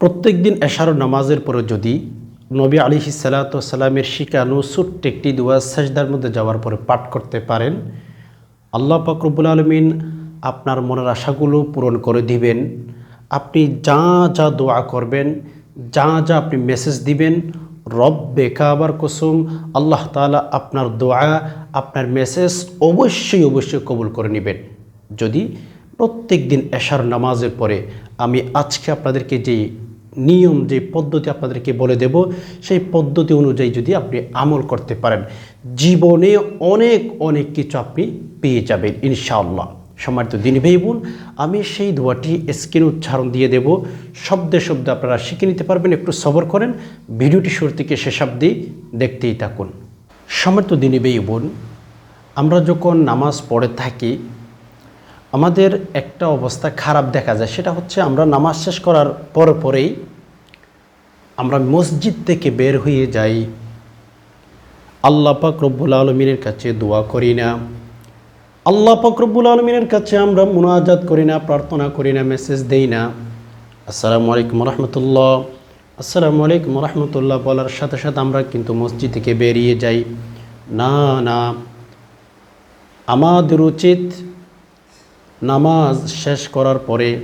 প্রত্যেক দিন এশার নামাজের পরে যদি নবী আলী সালাতামের শিকানু ছোট্ট একটি দোয়া সাজদার মধ্যে যাওয়ার পরে পাঠ করতে পারেন, আল্লাহ পাকরবুল আলমিন আপনার মনের আশাগুলো পূরণ করে দিবেন। আপনি যা যা দোয়া করবেন, যা যা আপনি মেসেজ দিবেন রব বেকাবার কুসুম আল্লাহ তাআলা আপনার দোয়া, আপনার মেসেজ অবশ্যই অবশ্যই কবুল করে নেবেন। যদি প্রত্যেক দিন এশার নামাজের পরে আমি আজকে আপনাদেরকে যে নিয়ম যে পদ্ধতি আপনাদেরকে বলে দেব, সেই পদ্ধতি অনুযায়ী যদি আপনি আমল করতে পারেন, জীবনে অনেক অনেক কিছু আপনি পেয়ে যাবেন, ইনশাআল্লাহ। সম্মানিত দিন ভাই বোন আমি সেই দোয়াটি স্ক্রিন উচ্চারণ দিয়ে দেব। শব্দে শব্দে আপনারা শিখে নিতে পারবেন, একটু সবর করেন। ভিডিওটি শুরু থেকে শেষ অবধি দেখতেই থাকুন। সম্মানিত দিনী ভাই বোন আমরা যখন নামাজ পড়ে থাকি আমাদের একটা অবস্থা খারাপ দেখা যায়, সেটা হচ্ছে আমরা নামাজ শেষ করার পর পরেই আমরা মসজিদ থেকে বের হয়ে যাই। আল্লাহ পাক রব্বুল আলমিনের কাছে দোয়া করি না। আল্লাহ পাক রব্বুল আলমিনের কাছে আমরা মুনাজাত করি না, প্রার্থনা করি না, মেসেজ দেই না। আসসালামু আলাইকুম রহমতুল্লাহ। আসসালামু আলাইকুম রহমতুল্লাহ বলার সাথে সাথে আমরা কিন্তু মসজিদ থেকে বেরিয়ে যাই। না না। আমাদের উচিত নামাজ শেষ করার পরে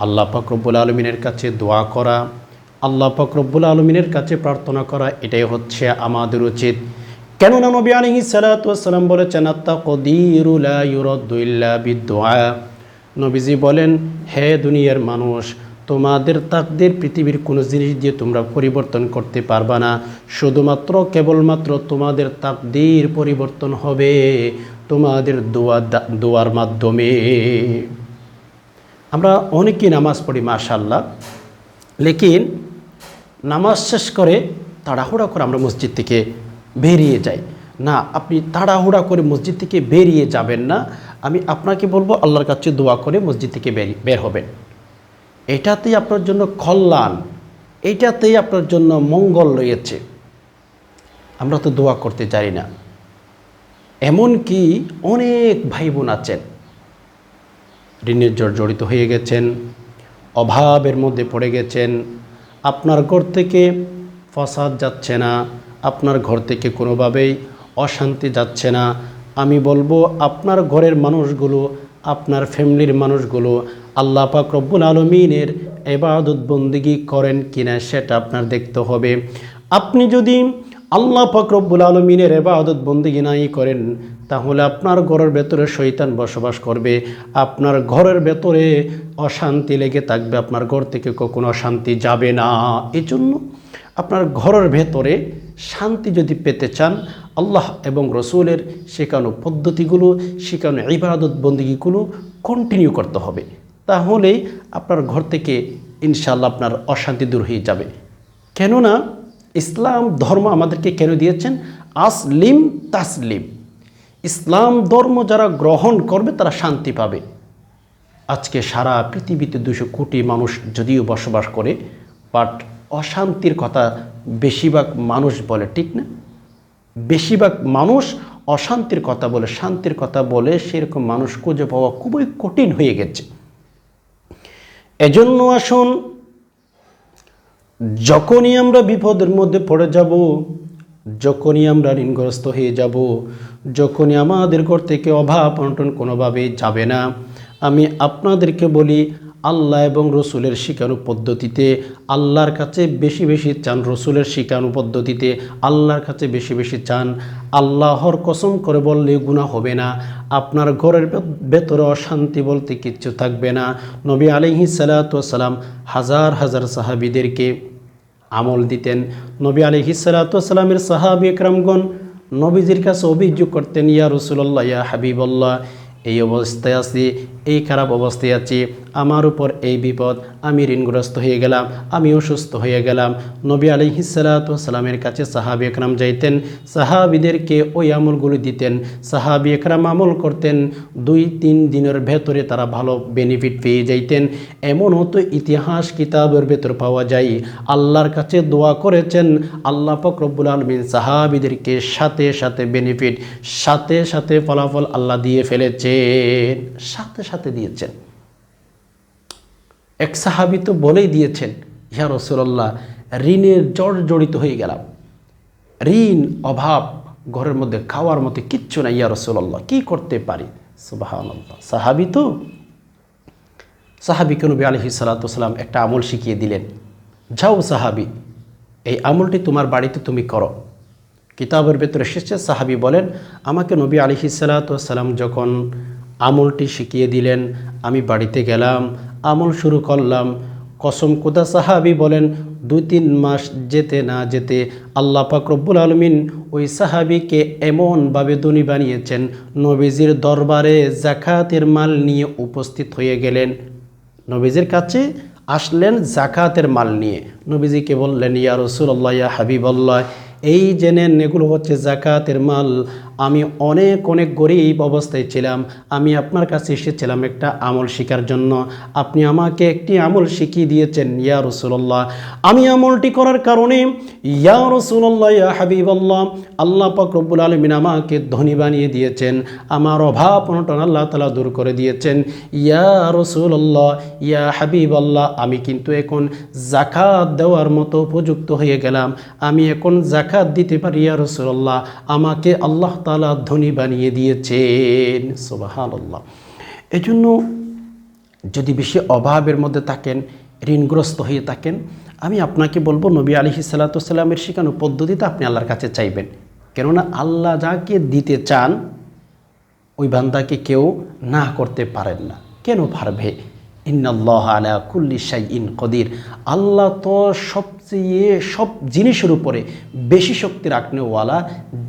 আল্লাহ ফকরব্বুল আলমিনের কাছে দোয়া করা, আল্লাহ ফকরব্বুল আলমিনের কাছে প্রার্থনা করা, এটাই হচ্ছে আমাদের উচিত। কেননা নবী আলহি সালাতাম বলেছেন আত্মা কদিরুলা ইউরদ্দুল্লা বিদোয়া নবীজি বলেন, হে দুনিয়ার মানুষ, তোমাদের তাকদের পৃথিবীর কোনো জিনিস দিয়ে তোমরা পরিবর্তন করতে পারবা না। শুধুমাত্র, কেবলমাত্র তোমাদের তাকদের পরিবর্তন হবে। তোমাদের দোয়া দোয়ার মাধ্যমে। আমরা অনেকেই নামাজ পড়ি মাশাল্লাহ লেকিন নামাজ শেষ করে তাড়াহুড়া করে আমরা মসজিদ থেকে বেরিয়ে যাই। না, আপনি তাড়াহুড়া করে মসজিদ থেকে বেরিয়ে যাবেন না। আমি আপনাকে বলব, আল্লাহর কাছে দোয়া করে মসজিদ থেকে বের হবেন। এটাতেই আপনার জন্য কল্যাণ, এটাতেই আপনার জন্য মঙ্গল রয়েছে। আমরা তো দোয়া করতে জানি না। এমনকি অনেক ভাই বোন আছেন। ঋণের জড় জড়িত হয়ে গেছেন, অভাবের মধ্যে পড়ে গেছেন। আপনার ঘর থেকে ফসাদ যাচ্ছে না, আপনার ঘর থেকে কোনোভাবেই অশান্তি যাচ্ছে না। আমি বলব, আপনার ঘরের মানুষগুলো, আপনার ফ্যামিলির মানুষগুলো আল্লাহ পাক রব্বুল আলমিনের এবাদত বন্দিগি করেন কিনা সেটা আপনার দেখতে হবে। আপনি যদি আল্লাহ পাক রব্বুল আলমিনের এবাদত বন্দিগি নাই করেন, তাহলে আপনার ঘরের ভেতরে শৈতান বসবাস করবে। আপনার ঘরের ভেতরে অশান্তি লেগে থাকবে, আপনার ঘর থেকে কখনো অশান্তি যাবে না। এই জন্য আপনার ঘরের ভেতরে শান্তি যদি পেতে চান, আল্লাহ এবং রসুলের শেখানো পদ্ধতিগুলো, শেখানো ইবাদত বন্দিগিগুলো কন্টিনিউ করতে হবে। তাহলেই আপনার ঘর থেকে ইনশাল্লাহ আপনার অশান্তি দূর হয়ে যাবে। কেননা ইসলাম ধর্ম আমাদেরকে কেন দিয়েছেন? আসলিম তাসলিম। ইসলাম ধর্ম যারা গ্রহণ করবে, তারা শান্তি পাবে। আজকে সারা পৃথিবীতে দুশো কোটি মানুষ যদিও বসবাস করে, বাট অশান্তির কথা বেশিরভাগ মানুষ বলে, ঠিক না? বেশিরভাগ মানুষ অশান্তির কথা বলে, শান্তির কথা বলে সেরকম মানুষ খুঁজে পাওয়া খুবই কঠিন হয়ে গেছে। এজন্য আসুন যখনই আমরা বিপদের মধ্যে পড়ে যাব, যখনই আমরা ঋণগ্রস্ত হয়ে যাব, যখনই আমাদের ঘর থেকে অভাব অনটন কোনোভাবেই যাবে না। আমি আপনাদেরকে বলি, আল্লাহ এবং রসুলের শিকানু পদ্ধতিতে, আল্লাহর কাছে বেশি বেশি চান রসুলের শিকানু পদ্ধতিতে, আল্লাহর কাছে বেশি বেশি চান। আল্লাহর কসম করে বললে গুণা হবে না। আপনার ঘরের ভেতরে অশান্তি বলতে কিচ্ছু থাকবে না। নবী আলহি সালাতাম হাজার হাজার সাহাবিদেরকে আমল দিতেন। নবী আলী হিসালাতামের সাহাবি একরামগণ নবীজির কাছে অভিযোগ করতেন, ইয়া রসুল্লাহ ইয়া হাবিবল্লাহ। এই অবস্থায় আছি এই খারাপ অবস্থায় আছি। আমার উপর এই বিপদ। আমি ঋণগ্রস্ত হয়ে গেলাম। আমি অসুস্থ হয়ে গেলাম। নবী আলিহিসালামের কাছে সাহাবি একরাম যাইতেন। সাহাবিদেরকে ওই আমলগুলি দিতেন। সাহাবি একরাম আমল করতেন। দুই, তিন দিনের ভেতরে তারা ভালো বেনিফিট পেয়ে যাইতেন। এমনও তো ইতিহাস কিতাবের ভেতর পাওয়া যায়। আল্লাহর কাছে দোয়া করেছেন। আল্লাহ ফকরবুল আলমিন সাহাবিদেরকে সাথে সাথে বেনিফিট সাথে সাথে ফলাফল আল্লাহ দিয়ে ফেলেছেন। সাথে সাথে দিয়েছেন। এক সাহাবি তো বলেই দিয়েছেন, ইয়া রসুল্লাহ ঋণের জড় জড়িত হয়ে গেলাম। ঋণ, অভাব, ঘরের মধ্যে খাওয়ার মতো কিচ্ছু না ইয়া রসুল্লাহ কী করতে পারি? সুবাহ সাহাবি তো, সাহাবিকে নবী আলহি সালাতাম একটা আমল শিখিয়ে দিলেন। যাও সাহাবি, এই আমলটি তোমার বাড়িতে তুমি করো। কিতাবের ভেতরে এসেছে, সাহাবি বলেন, আমাকে নবী আলহি সালাতাম যখন আমলটি শিখিয়ে দিলেন, আমি বাড়িতে গেলাম, আমল শুরু করলাম। কসম কোদা সাহাবি বলেন দুই তিন মাস যেতে না যেতে আল্লাহ রব্বুল আলমিন ওই সাহাবিকে এমনভাবে ধনী বানিয়েছেন, নবীজির দরবারে জাকাতের মাল নিয়ে উপস্থিত হয়ে গেলেন। নবীজির কাছে আসলেন জাকাতের মাল নিয়ে। নবীজিকে বললেন, ইয়া রসুল্লাহ ইয়া হাবিবল্লাহ, এই জেনেন এগুলো হচ্ছে জাকাতের মাল। আমি অনেক অনেক গরিব অবস্থায় ছিলাম। আমি আপনার কাছে এসেছিলাম একটা আমল শেখার জন্য। আপনি আমাকে একটি আমল শিখিয়ে দিয়েছেন, ইয়া রসুল্লাহ আমি আমলটি করার কারণে, ইয়া রসুল্লাহ ইয়া হাবিবল্লাহ, আল্লাহ রব্বুল আলমিন আমাকে ধনী বানিয়ে দিয়েছেন। আমার অভাব অনটন আল্লাহ তালা দূর করে দিয়েছেন। ইয়া রসুল্লাহ ইয়া হাবিবল্লাহ, আমি কিন্তু এখন জাকাত দেওয়ার মতো উপযুক্ত হয়ে গেলাম। আমি এখন জাকাত দিতে পারি, ইয়া রসুল্লাহ আমাকে আল্লাহ তালা ধনী বানিয়ে দিয়েছেন। সুবাহান আল্লাহ এজন্য যদি বেশি অভাবের মধ্যে থাকেন, ঋণগ্রস্ত হয়ে থাকেন, আমি আপনাকে বলব, নবী আলি সাল্লাতামের শেখানো পদ্ধতিতে আপনি আল্লাহর কাছে চাইবেন। কেননা আল্লাহ যাকে দিতে চান, ওই বান্দাকে কেউ না করতে পারেন না। কেন পারবে? ইন্নাল্লাহ আলা কুল্লি শাই ইন কদির। আল্লাহ তো সবচেয়ে সব জিনিসের উপরে বেশি শক্তি রাখনেওয়ালা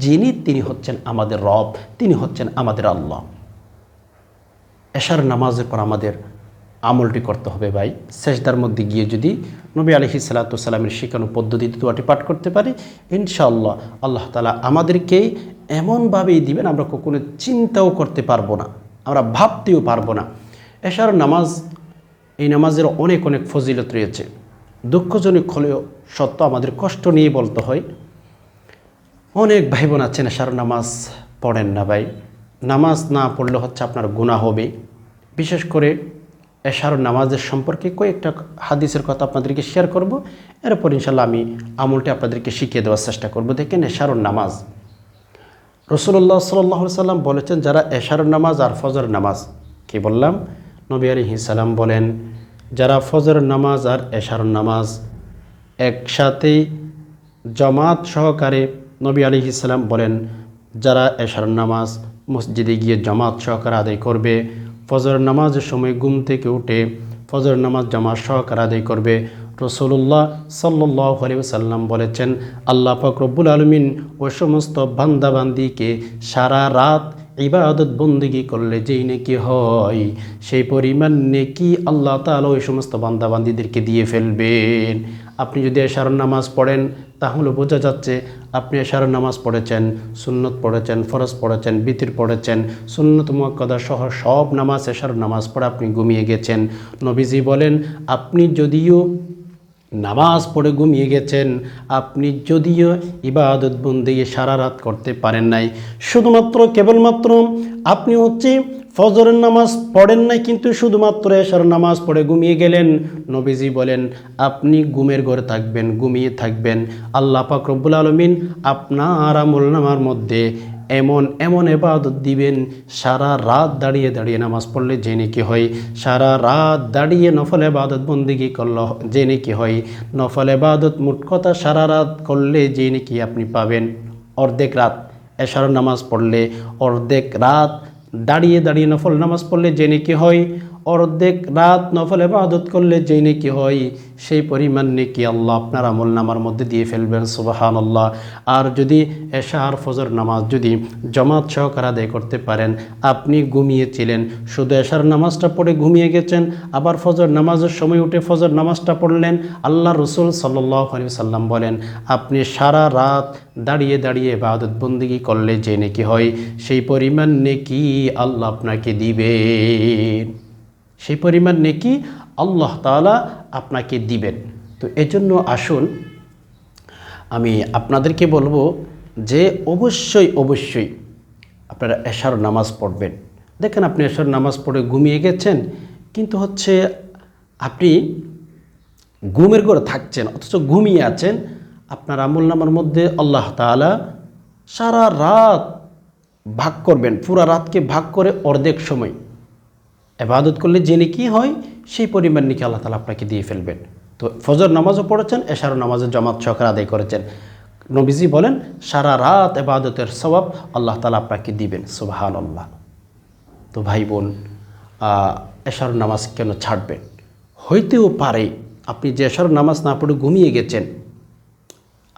যিনি তিনি হচ্ছেন আমাদের রব, তিনি হচ্ছেন আমাদের আল্লাহ। এশার নামাজের পর আমাদের আমলটি করতে হবে ভাই। শেষদার মধ্যে গিয়ে যদি নবী আলহি সাল্লাতামের শেখানো পদ্ধতিতে দোয়াটি পাঠ করতে পারি, ইনশাআল্লাহ আল্লাহ তালা আমাদেরকেই এমনভাবেই দিবেন, আমরা কখনো চিন্তাও করতে পারব না, আমরা ভাবতেও পারব না। এশার নামাজ এই নামাজের অনেক অনেক ফজিলত রয়েছে। দুঃখজনক হলেও সত্য আমাদের কষ্ট নিয়ে বলতে হয়। অনেক ভাই বোন আছেন, এশার নামাজ পড়েন না ভাই। নামাজ না পড়লে হচ্ছে আপনার গুণা হবে। বিশেষ করে এশার নামাজের সম্পর্কে কয়েকটা হাদিসের কথা আপনাদেরকে শেয়ার করব। এরপর ইনশাল্লাহ আমি আমলটি আপনাদেরকে শিখিয়ে দেওয়ার চেষ্টা করব। দেখেন এশার নামাজ। রসুল্লাহ সাল্লাহ সাল্লাম বলেছেন, যারা এশার নামাজ আর ফজর নামাজ, কি বললাম? নবী আলী সালাম বলেন, যারা ফজর নামাজ আর এশারুর নামাজ একসাথেই জমাত সহকারে নবী আলী ইসলাম বলেন, যারা এশার নামাজ মসজিদে গিয়ে জমাত সহকারে আদায় করবে, ফজর নামাজের সময় ঘুম থেকে উঠে ফজর নামাজ জামাত সহকারে আদায় করবে রসুল্লাহ সাল্লাহ সাল্লাম বলেছেন, আল্লাহ ফকরবুল আলমিন ওই সমস্ত বান্দাবান্দিকে সারা রাত ইবাদত বন্দিগি করলে যেই নেকি হয়, সেই পরিমাণ নেকি আল্লাহ তালা ওই সমস্ত বান্দাবান্দিদেরকে দিয়ে ফেলবেন। আপনি যদি এশার নামাজ পড়েন, তাহলে বোঝা যাচ্ছে আপনি এশার নামাজ পড়েছেন, সুন্নত পড়েছেন, ফরজ পড়েছেন, বিতির পড়েছেন, সুন্নত মুয়াক্কাদা সহ সব নামাজ, এশার নামাজ পড়ে আপনি ঘুমিয়ে গেছেন। নবীজি বলেন, আপনি যদিও নামাজ পড়ে ঘুমিয়ে গেছেন। আপনি যদিও ইবাদত বন্দি সারা রাত করতে পারেন নাই। শুধুমাত্র কেবলমাত্র আপনি হচ্ছে ফজরের নামাজ পড়েন নাই, কিন্তু শুধুমাত্র এশার নামাজ পড়ে ঘুমিয়ে গেলেন। নবীজি বলেন, আপনি ঘুমের ঘরে থাকবেন, ঘুমিয়ে থাকবেন। আল্লাহ পাক আলমিন আপনার আমল নামার মধ্যে এমন এমন এবাদত দিবেন, সারা রাত দাঁড়িয়ে দাঁড়িয়ে নামাজ পড়লে যে নাকি হয়? সারা রাত দাঁড়িয়ে নফল এবাদত বন্দিগি করল যে নাকি হয়? নফল এবাদত মোট কথা সারা রাত করলে যে নাকি আপনি পাবেন? অর্ধেক রাত এশার নামাজ পড়লে, অর্ধেক রাত দাঁড়িয়ে দাঁড়িয়ে নফল নামাজ পড়লে যে নাকি হয়? অর্ধেক রাত নফল এবাদত করলে যেই নাকি হয়, সেই পরিমাণ নাকি আল্লাহ আপনার আমল নামার মধ্যে দিয়ে ফেলবেন সুবাহান আল্লাহ আর যদি এশার ফজর নামাজ যদি জমাত সহকার আদায় করতে পারেন, আপনি ঘুমিয়েছিলেন শুধু এশার নামাজটা পড়ে ঘুমিয়ে গেছেন, আবার ফজর নামাজের সময় উঠে ফজর নামাজটা পড়লেন আল্লাহ রসুল সাল্লাহ আলী সাল্লাম বলেন, আপনি সারা রাত দাঁড়িয়ে দাঁড়িয়ে এবাদত বন্দিগি করলে যে নাকি হয়, সেই পরিমাণ নেকি আল্লাহ আপনাকে দিবেন। সেই পরিমাণ নেকি আল্লাহ তালা আপনাকে দিবেন। তো এজন্য আসুন, আমি আপনাদেরকে বলব যে অবশ্যই অবশ্যই আপনারা এশার নামাজ পড়বেন। দেখেন আপনি এশার নামাজ পড়ে ঘুমিয়ে গেছেন, কিন্তু হচ্ছে আপনি ঘুমের ঘরে থাকছেন, অথচ ঘুমিয়ে আছেন, আপনার আমল নামার মধ্যে আল্লাহ তাআলা সারা রাত ভাগ করবেন, পুরা রাতকে ভাগ করে অর্ধেক সময়। এবাদত করলে জেনে কি হয়? সেই পরিমাণ নাকি আল্লাহ তালা আপনাকে দিয়ে ফেলবেন। তো ফজর নামাজও পড়েছেন এশারও নামাজের জামাত সহকারে আদায় করেছেন। নবীজি বলেন, সারা রাত এবাদতের স্বভাব আল্লাহ তালা আপনাকে দিবেন সুবাহান আল্লাহ তো ভাই বোন এশার নামাজ কেন ছাড়বেন? হইতেও পারে, আপনি যে এশার নামাজ না পড়ে ঘুমিয়ে গেছেন,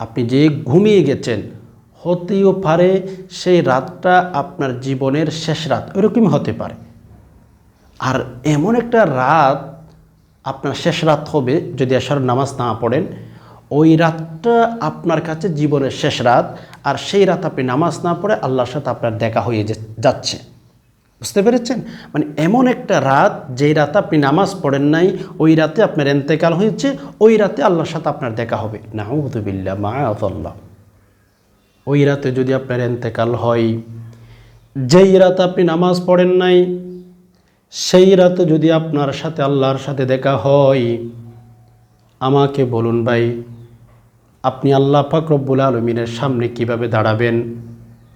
আপনি যে ঘুমিয়ে গেছেন, হতেও পারে সেই রাতটা আপনার জীবনের শেষ রাত ওরকমই হতে পারে। আর এমন একটা রাত আপনার শেষ রাত হবে যদি এশার নামাজ না পড়েন, ওই রাতটা আপনার কাছে জীবনের শেষ রাত, আর সেই রাত আপনি নামাজ না পড়ে আল্লাহর সাথে আপনার দেখা হয়ে যাচ্ছে। বুঝতে পেরেছেন? মানে এমন একটা রাত, যেই রাতে আপনি নামাজ পড়েন নাই, ওই রাতে আপনার এন্তেকাল হয়েছে, ওই রাতে আল্লাহর সাথে আপনার দেখা হবে। নাউদুবিল্লা মা আল্লাহ ওই রাতে যদি আপনার এন্তেকাল হয়, যেই রাতে আপনি নামাজ পড়েন নাই সেই রাতে যদি আপনার সাথে আল্লাহর সাথে দেখা হয়, আমাকে বলুন ভাই, আপনি আল্লাহ ফাকরব্বুল আলমিনের সামনে কীভাবে দাঁড়াবেন?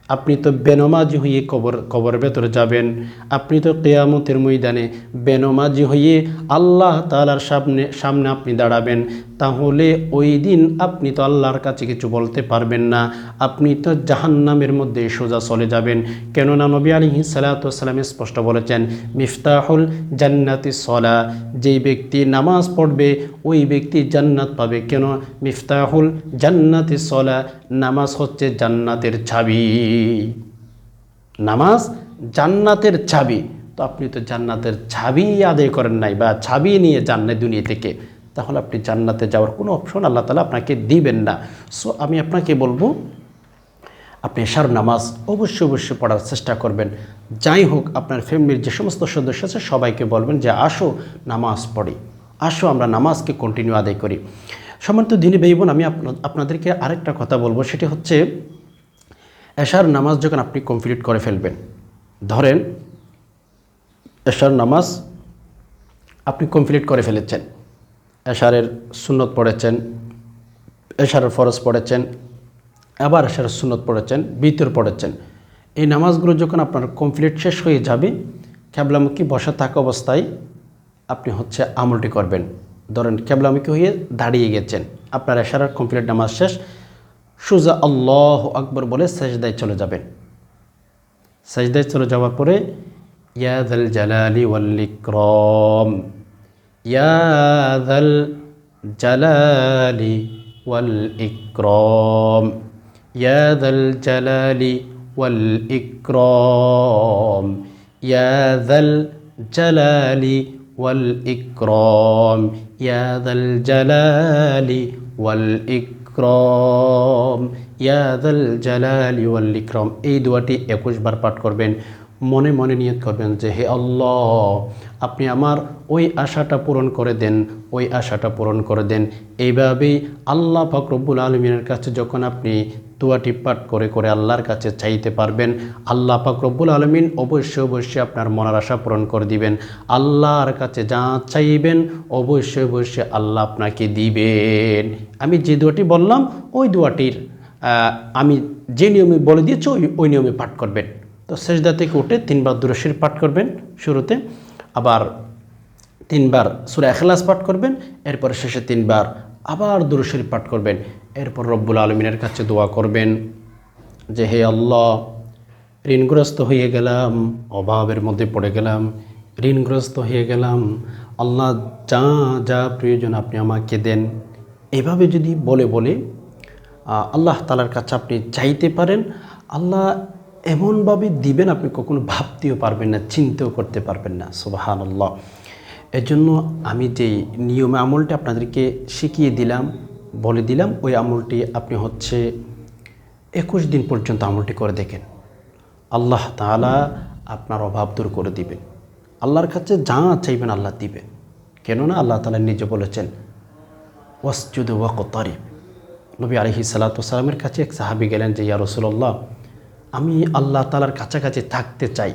আপনি তো বেনমাজি হয়ে কবর কবর ভেতরে যাবেন। আপনি তো কেয়ামতের ময়দানে বেনমাজি হয়ে আল্লাহ তালার সামনে সামনে আপনি দাঁড়াবেন। তাহলে ওই দিন আপনি তো আল্লাহর কাছে কিছু বলতে পারবেন না। আপনি তো জাহান্নামের মধ্যে সোজা চলে যাবেন। কেননা নবী আলী সালাতাম স্পষ্ট বলেছেন, মিফতাহুল জান্নাতি সলা যেই ব্যক্তি নামাজ পড়বে, ওই ব্যক্তি জান্নাত পাবে। কেন? মিফতাহুল জান্নাতি সলা নামাজ হচ্ছে জান্নাতের চাবি। নামাজ জান্নাতের চাবি। তো আপনি তো জান্নাতের চাবি আদায় করেন নাই বা চাবি নিয়ে যান নাই দুনিয়া থেকে, তাহলে আপনি জান্নাতে যাওয়ার কোনো অপশন আল্লাহ তালা আপনাকে দিবেন না। সো আমি আপনাকে বলব, আপনি এশার নামাজ অবশ্যই অবশ্যই পড়ার চেষ্টা করবেন। যাই হোক, আপনার ফ্যামিলির যে সমস্ত সদস্য আছে, সবাইকে বলবেন যে আসো নামাজ পড়ি। আসো, আমরা নামাজকে কন্টিনিউ আদায় করি। সম্মানিত দিনী ভাই বোন, আমি আপনা- আপনাদেরকে আরেকটা কথা বলব। সেটি হচ্ছে, এশার নামাজ যখন আপনি কমপ্লিট করে ফেলবেন, ধরেন এশার নামাজ আপনি কমপ্লিট করে ফেলেছেন। এশারের সুন্নত পড়েছেন, এশারের ফরজ পড়েছেন, আবার এশারের সুন্নত পড়েছেন, বিতর পড়েছেন। এই নামাজগুলো যখন আপনার কমপ্লিট শেষ হয়ে যাবে ক্যাবলামুখী বসা থাকা অবস্থায় আপনি হচ্ছে আমলটি করবেন। ধরেন ক্যাবলামুখী হয়ে দাঁড়িয়ে গেছেন। আপনার এশারার কমপ্লিট নামাজ শেষ। সুজা আল্লাহ আকবর বলে সেজদায় চলে যাবেন। সেজদায় চলে যাওয়ার পরে ইয়াদাল জালালি ওয়াল্লিক্রম ইয়াদাল জালালি ওয়াল ইক্রম ইয়াদাল জালালি ওয়াল ইক্রম ইয়াদাল জালালি ওয়াল ইক্রম ইয়াদাল জালালি ওয়াল ইক্রম ইয়াদাল জালালি ওয়াল ইক্রম এই দোয়াটি একুশ বার পাঠ করবেন মনে মনে নিয়ত করবেন যে, হে আল্লাহ, আপনি আমার ওই আশাটা পূরণ করে দেন, ওই আশাটা পূরণ করে দেন। এইভাবেই আল্লাহ ফাকরবুল আলমিনের কাছে যখন আপনি দোয়াটি পাঠ করে করে আল্লাহর কাছে চাইতে পারবেন, আল্লাহ ফাকরবুল আলমিন অবশ্যই অবশ্যই আপনার মনের আশা পূরণ করে দিবেন। আল্লাহর কাছে যা চাইবেন, অবশ্যই অবশ্যই আল্লাহ আপনাকে দিবেন। আমি যে দোয়াটি বললাম, ওই দোয়াটির আমি যে নিয়মে বলে দিয়েছি, ওই ওই নিয়মে পাঠ করবেন। তো সেজদা থেকে উঠে তিনবার দুরশির পাঠ করবেন শুরুতে, আবার তিনবার সুরা এখলাস পাঠ করবেন, এরপর শেষে তিনবার আবার দুরশির পাঠ করবেন। এরপর রব্বুল আলমিনের কাছে দোয়া করবেন যে, হে আল্লাহ, ঋণগ্রস্ত হয়ে গেলাম, অভাবের মধ্যে পড়ে গেলাম, ঋণগ্রস্ত হয়ে গেলাম। আল্লাহ যা যা প্রয়োজন আপনি আমাকে দেন। এভাবে যদি বলে বলে আল্লাহ তালার কাছে আপনি চাইতে পারেন, আল্লাহ এমনভাবে দিবেন আপনি কখনো ভাবতেও পারবেন না, চিন্তাও করতে পারবেন না সুবাহান আল্লাহ এজন্য আমি যেই নিয়মে আমলটা আপনাদেরকে শিখিয়ে দিলাম, বলে দিলাম, ওই আমলটি আপনি হচ্ছে একুশ দিন পর্যন্ত আমলটি করে দেখেন। আল্লাহ তাআলা আপনার অভাব দূর করে দিবেন। আল্লাহর কাছে যা চাইবেন আল্লাহ দিবেন। কেননা আল্লাহ তালা নিজে বলেছেন, ওয়াসজুদ ওয়াকতারিব নবী আলহি সালাতামের কাছে এক সাহাবি গেলেন যে, ইয়া রসুল্লাহ আমি আল্লাহ তালার কাছাকাছি থাকতে চাই।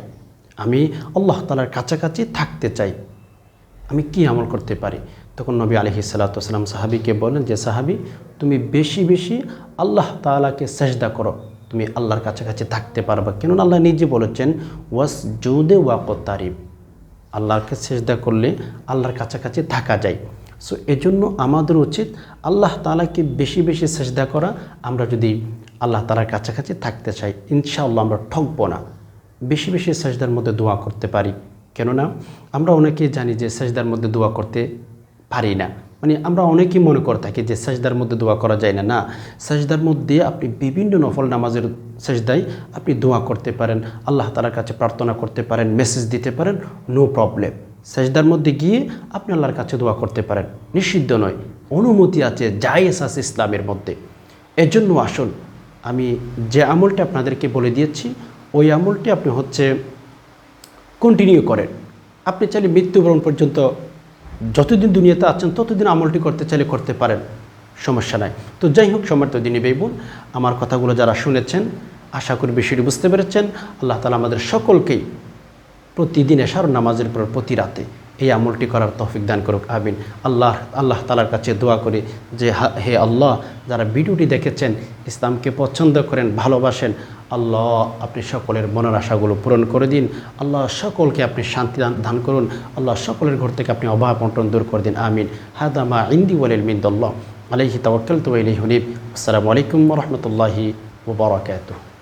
আমি আল্লাহ তালার কাছাকাছি থাকতে চাই। আমি কি আমল করতে পারি? তখন নবী আলহি সাল্লাতাম সাহাবিকে বলেন যে, সাহাবি, তুমি বেশি বেশি আল্লাহ তালাকে সেজদা করো। তুমি আল্লাহর কাছাকাছি থাকতে পারবা। কেননা আল্লাহ নিজে বলেছেন ওয়াস জৌদে ওয়াক তারিফ আল্লাহকে সেজদা করলে আল্লাহর কাছাকাছি থাকা যায়। সো এজন্য আমাদের উচিত আল্লাহ তালাকে বেশি বেশি সেজদা করা। আমরা যদি আল্লাহ তালার কাছাকাছি থাকতে চাই। ইনশাআল্লাহ আমরা ঠকবো না। বেশি বেশি সেজদার মধ্যে দোয়া করতে পারি। কেননা আমরা অনেকেই জানি যে সেজদার মধ্যে দোয়া করতে পারি না। মানে আমরা অনেকেই মনে করে থাকি যে সেজদার মধ্যে দোয়া করা যায় না। না, সেজদার মধ্যে আপনি বিভিন্ন নফল নামাজের সেজদায় আপনি দোয়া করতে পারেন। আল্লাহ তালার কাছে প্রার্থনা করতে পারেন মেসেজ দিতে পারেন নো প্রবলেম সেজদার মধ্যে গিয়ে আপনি আল্লাহর কাছে দোয়া করতে পারেন। নিষিদ্ধ নয়, অনুমতি আছে, জায়েজ আছে ইসলামের মধ্যে। এজন্য আসুন আমি যে আমলটা আপনাদেরকে বলে দিয়েছি, ওই আমলটি আপনি হচ্ছে কন্টিনিউ করেন। আপনি চাইলে মৃত্যুবরণ পর্যন্ত যতদিন দুনিয়াতে আছেন, ততদিন আমলটি করতে চাইলে করতে পারেন। সমস্যা নাই। তো যাই হোক সমর্থ দিনী বেবুন আমার কথাগুলো যারা শুনেছেন, আশা করি বিষয়টি বুঝতে পেরেছেন। আল্লাহ তালা আমাদের সকলকেই প্রতিদিন এসার নামাজের পর প্রতি রাতে এই আমলটি করার তৌফিক দান করুক, আমিন। আল্লাহ আল্লাহ তালার কাছে দোয়া করি যে হে আল্লাহ, যারা ভিডিওটি দেখেছেন, ইসলামকে পছন্দ করেন, ভালোবাসেন, আল্লাহ আপনি সকলের মনের আশাগুলো পূরণ করে দিন। আল্লাহ সকলকে আপনি শান্তি দান করুন। আল্লাহ সকলের ঘর থেকে আপনি অভাব বন্টন দূর করে দিন, আমিন। হাদামা ইন্দি ওয়ালিল মিন্দল্লাহ। আলাইহি তাওয়াক্কাল তো ইলাইহি হুনিব আসসালামু আলাইকুম রহমতুল্লাহি ওবরাকাতুহ